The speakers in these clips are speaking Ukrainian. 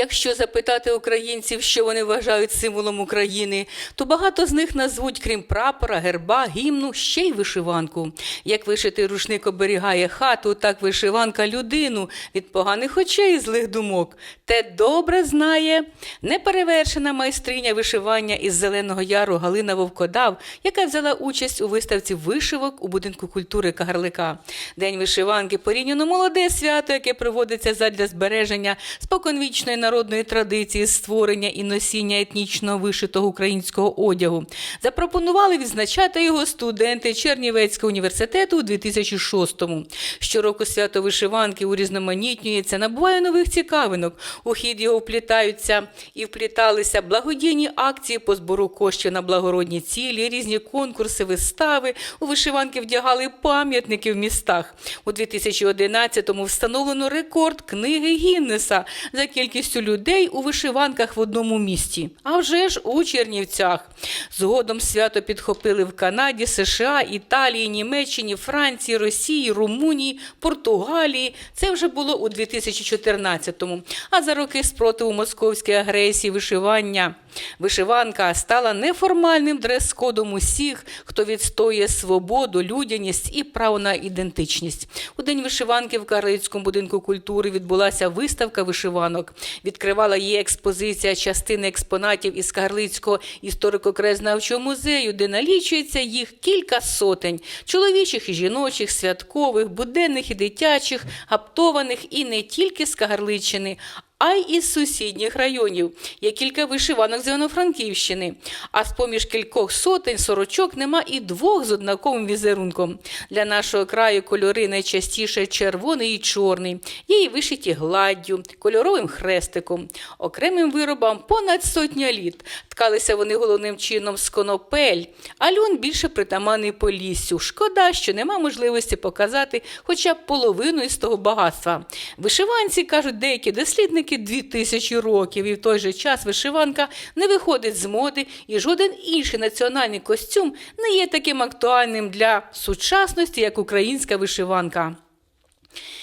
Якщо запитати українців, що вони вважають символом України, то багато з них назвуть, крім прапора, герба, гімну, ще й вишиванку. Як вишитий рушник оберігає хату, так вишиванка людину від поганих очей і злих думок. Те добре знає неперевершена майстриня вишивання із Зеленого Яру Галина Вовкодав, яка взяла участь у виставці вишивок у будинку культури Кагарлика. День вишиванки порівняно молоде свято, яке проводиться задля збереження споконвічної народної традиції створення і носіння етнічно вишитого українського одягу. Запропонували відзначати його студенти Чернівецького університету у 2006-му. Щороку свято вишиванки урізноманітнюється, набуває нових цікавинок. У хід його вплітаються і впліталися благодійні акції по збору коштів на благородні цілі, різні конкурси, вистави. У вишиванки вдягали пам'ятники в містах. У 2011-му встановлено рекорд книги Гіннеса за кількістю людей у вишиванках в одному місті. А вже ж у Чернівцях. Згодом свято підхопили в Канаді, США, Італії, Німеччині, Франції, Росії, Румунії, Португалії. Це вже було у 2014-му. А за роки спротиву московської агресії вишивання. Вишиванка стала неформальним дрес-кодом усіх, хто відстоює свободу, людяність і право на ідентичність. У день вишиванки в Карлицькому будинку культури відбулася виставка вишиванок. Відкривала її експозиція частини експонатів із Карлицького історико-крезнавчого музею, де налічується їх кілька сотень чоловічих і жіночих, святкових, буденних і дитячих, аптованих і не тільки з Кагарличини, а й із сусідніх районів. Є кілька вишиванок з Івано-Франківщини. А з поміж кількох сотень сорочок нема і двох з однаковим візерунком. Для нашого краю кольори найчастіше червоний і чорний. Є і вишиті гладдю, кольоровим хрестиком. Окремим виробам понад сотня літ. Ткалися вони головним чином з конопель, а льон більше притаманний поліссю. Шкода, що нема можливості показати хоча б половину із того багатства. Вишиванці, кажуть деякі дослідники, дві тисячі років, і в той же час вишиванка не виходить з моди, і жоден інший національний костюм не є таким актуальним для сучасності, як українська вишиванка.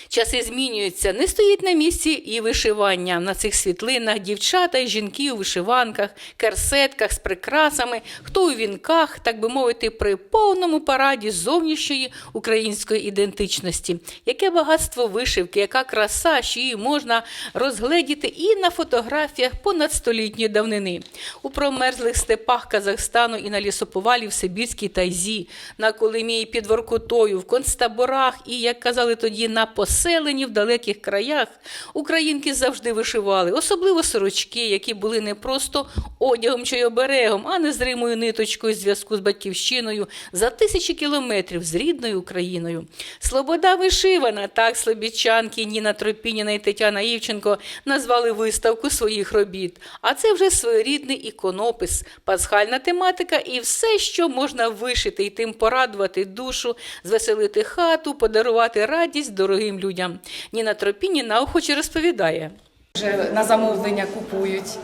Часи змінюються, не стоїть на місці і вишивання. На цих світлинах дівчата і жінки у вишиванках, керсетках з прикрасами, хто у вінках, так би мовити, при повному параді зовнішньої української ідентичності. Яке багатство вишивки, яка краса, що її можна розгледіти і на фотографіях понад столітньої давнини. У промерзлих степах Казахстану і на лісоповалі в Сибірській тайзі, на Колимії під Воркутою, в концтаборах і, як казали тоді, на поселенні в далеких краях українки завжди вишивали, особливо сорочки, які були не просто одягом чи оберегом, а незримою ниточкою зв'язку з батьківщиною за тисячі кілометрів з рідною Україною. Слобода вишивана, так слобідчанки Ніна Тропініна і Тетяна Івченко назвали виставку своїх робіт. А це вже своєрідний іконопис, пасхальна тематика і все, що можна вишити і тим порадувати душу, звеселити хату, подарувати радість дорогим людям. Ніна Тропініна охоче розповідає. Вже на замовлення купують.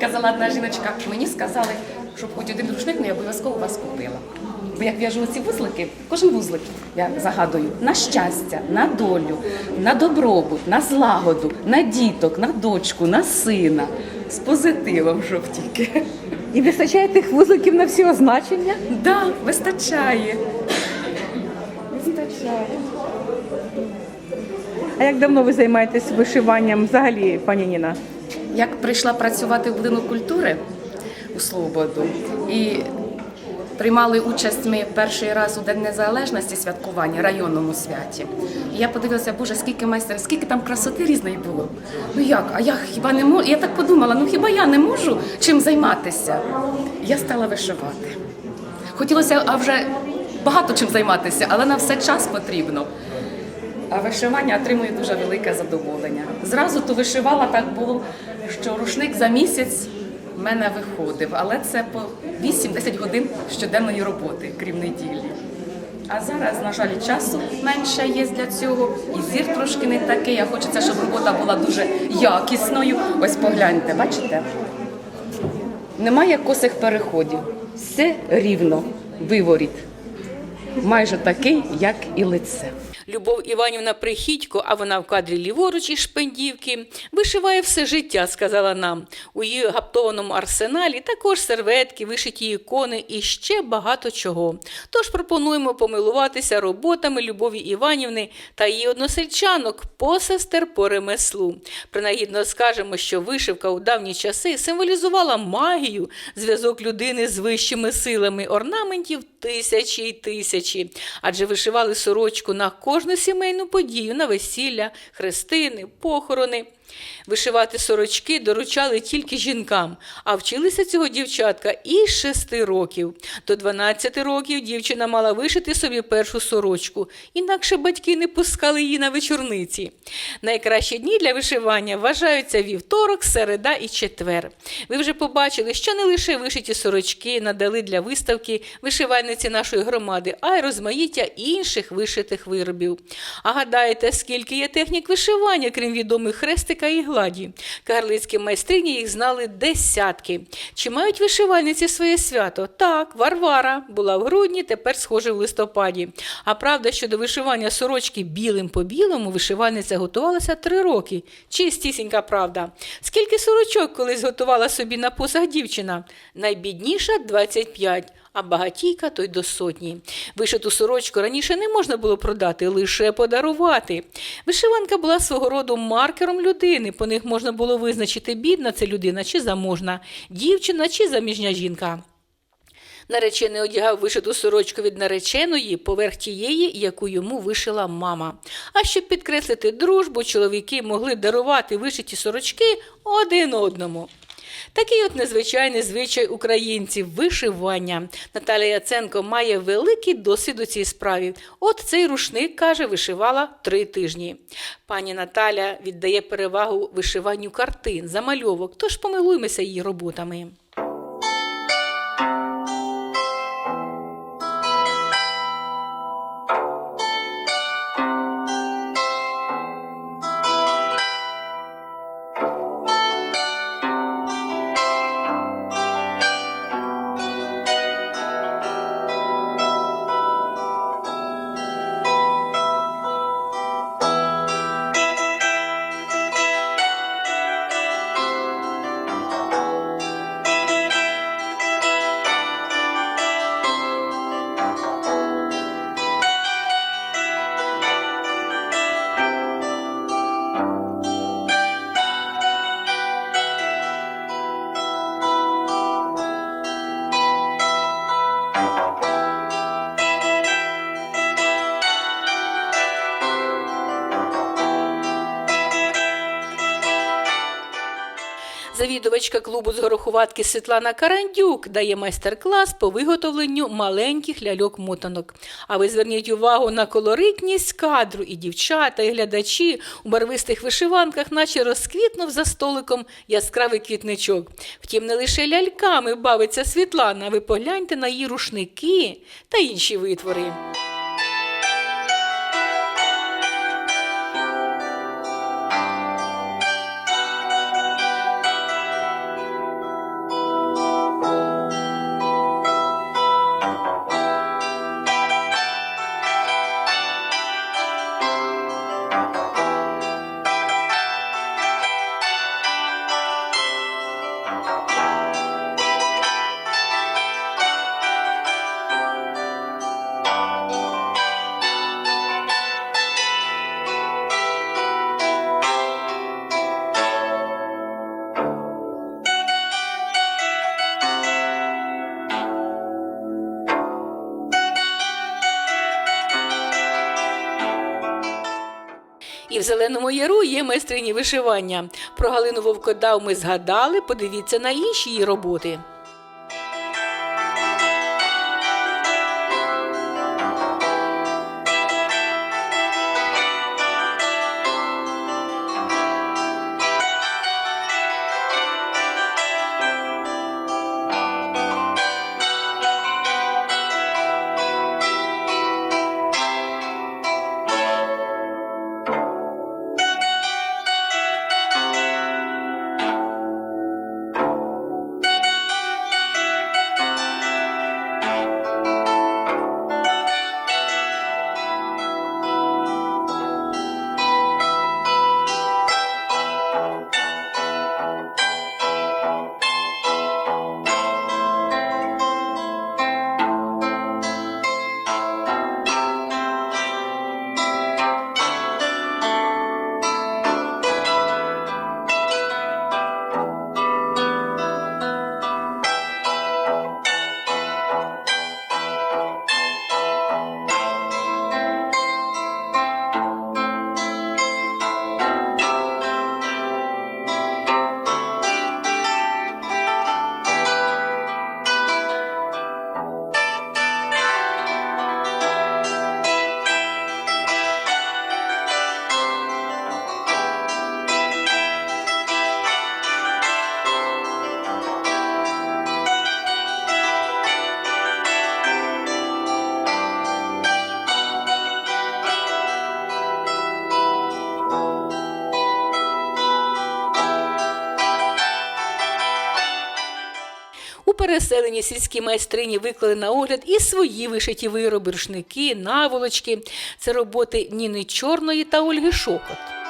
Казала одна жіночка, мені сказали, щоб хоч один рушник, але я обов'язково вас купила. Бо як в'яжу ці вузлики, кожен вузлик я загадую на щастя, на долю, на добробут, на злагоду, на діток, на дочку, на сина. З позитивом, щоб тільки. І вистачає тих вузликів на всі означення? Да, вистачає. Вистачає. А як давно ви займаєтесь вишиванням взагалі, пані Ніна? Як прийшла працювати в будинок культури у Слободу і приймали участь ми перший раз у День Незалежності святкування районному святі. І я подивилася, боже, скільки майстерів, скільки там красоти різної було. Ну як? А я хіба не можу? Я так подумала, ну хіба я не можу чим займатися? Я стала вишивати. Хотілося, а вже багато чим займатися, але на все час потрібно. Вишивання отримує дуже велике задоволення. Зразу то вишивала так було, що рушник за місяць в мене виходив, але це по 8-10 годин щоденної роботи, крім неділі. А зараз, на жаль, часу менше є для цього, і зір трошки не такий. А хочеться, щоб робота була дуже якісною. Ось погляньте, бачите? Немає косих переходів. Все рівно, виворіт. Майже такий, як і лице. Любов Іванівна Прихідько, а вона в кадрі ліворуч із шпендівки, вишиває все життя, сказала нам. У її гаптованому арсеналі також серветки, вишиті ікони і ще багато чого. Тож пропонуємо помилуватися роботами Любові Іванівни та її односельчанок, посестер по ремеслу. Принагідно скажемо, що вишивка у давні часи символізувала магію, зв'язок людини з вищими силами, орнаментів тисячі й тисячі, адже вишивали сорочку на кожну сімейну подію, на весілля, хрестини, похорони. Вишивати сорочки доручали тільки жінкам, а вчилися цього дівчатка із 6 років. До 12 років дівчина мала вишити собі першу сорочку, інакше батьки не пускали її на вечорниці. Найкращі дні для вишивання вважаються вівторок, середа і четвер. Ви вже побачили, що не лише вишиті сорочки надали для виставки вишивальниці нашої громади, а й розмаїття інших вишитих виробів. А гадаєте, скільки є технік вишивання, крім відомих хрестика і гладі? Карлицькі майстрині їх знали десятки. Чи мають вишивальниці своє свято? Так, Варвара була в грудні, тепер схоже в листопаді. А правда, що до вишивання сорочки білим по білому вишивальниця готувалася три роки. Чистісінька правда. Скільки сорочок колись готувала собі на посаг дівчина? Найбідніша 25 а багатійка то до сотні. Вишиту сорочку раніше не можна було продати, лише подарувати. Вишиванка була свого роду маркером людини. По них можна було визначити, бідна це людина чи заможна, дівчина чи заміжня жінка. Наречений одягав вишиту сорочку від нареченої поверх тієї, яку йому вишила мама. А щоб підкреслити дружбу, чоловіки могли дарувати вишиті сорочки один одному. Такий от незвичайний звичай українців вишивання. Наталія Яценко має великий досвід у цій справі. От цей рушник, каже, вишивала три тижні. Пані Наталя віддає перевагу вишиванню картин, замальовок, тож помилуємося її роботами. Завідувачка клубу з горохуватки Світлана Карандюк дає майстер-клас по виготовленню маленьких ляльок-мотанок. А ви зверніть увагу на колоритність кадру і дівчата, і глядачі у барвистих вишиванках, наче розквітнув за столиком яскравий квітничок. Втім, не лише ляльками бавиться Світлана, ви погляньте на її рушники та інші витвори. І Зеленому Яру є майстрині вишивання. Про Галину Вовкодав ми згадали, подивіться на інші її роботи. Переселені сільські майстрині виклали на огляд і свої вишиті вироби, рушники, наволочки. Це роботи Ніни Чорної та Ольги Шокот.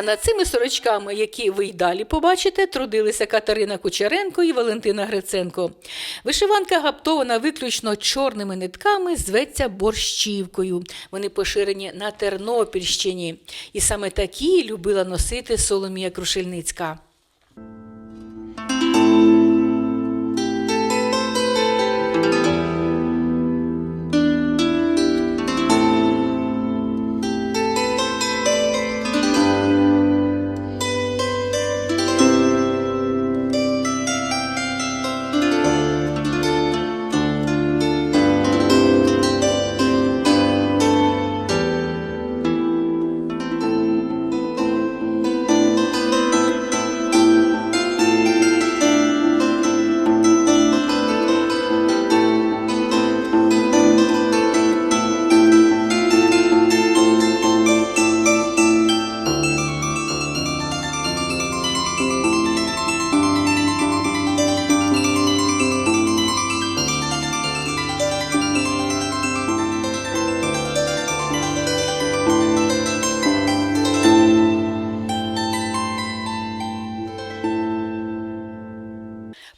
А над цими сорочками, які ви й далі побачите, трудилися Катерина Кучеренко і Валентина Гриценко. Вишиванка гаптована виключно чорними нитками, зветься борщівкою. Вони поширені на Тернопільщині. І саме такі любила носити Соломія Крушельницька.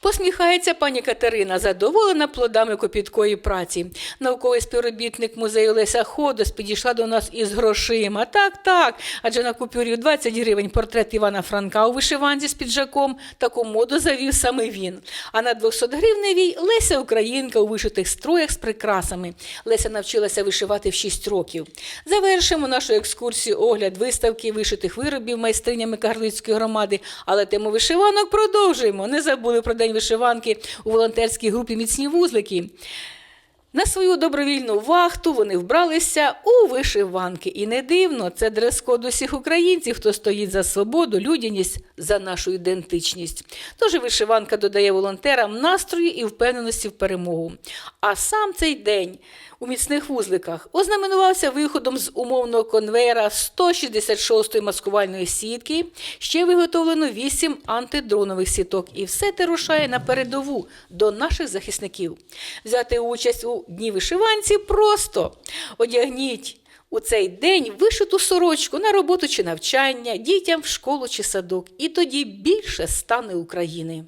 Посміхається пані Катерина, задоволена плодами копіткої праці. Науковий співробітник музею Леся Ходос підійшла до нас із грошима. Так, так. Адже на купюрі 20 гривень портрет Івана Франка у вишиванці з піджаком таку моду завів саме він. А на 200 гривневій Леся Українка у вишитих строях з прикрасами. Леся навчилася вишивати в 6 років. Завершимо нашу екскурсію огляд виставки вишитих виробів майстринями Карлицької громади. Але тему вишиванок продовжуємо. Не забули про день вишиванки у волонтерській групі Міцні вузлики. На свою добровільну вахту вони вбралися у вишиванки. І не дивно, це дрес-код усіх українців, хто стоїть за свободу, людяність, за нашу ідентичність. Тож вишиванка додає волонтерам настрою і впевненості в перемогу. А сам цей день у міцних вузликах ознаменувався виходом з умовного конвейера 166-ї маскувальної сітки. Ще виготовлено 8 антидронових сіток. І все те рушає на передову до наших захисників. Взяти участь у дні вишиванці просто одягніть. У цей день вишиту сорочку на роботу чи навчання, дітям в школу чи садок, і тоді більше стане України.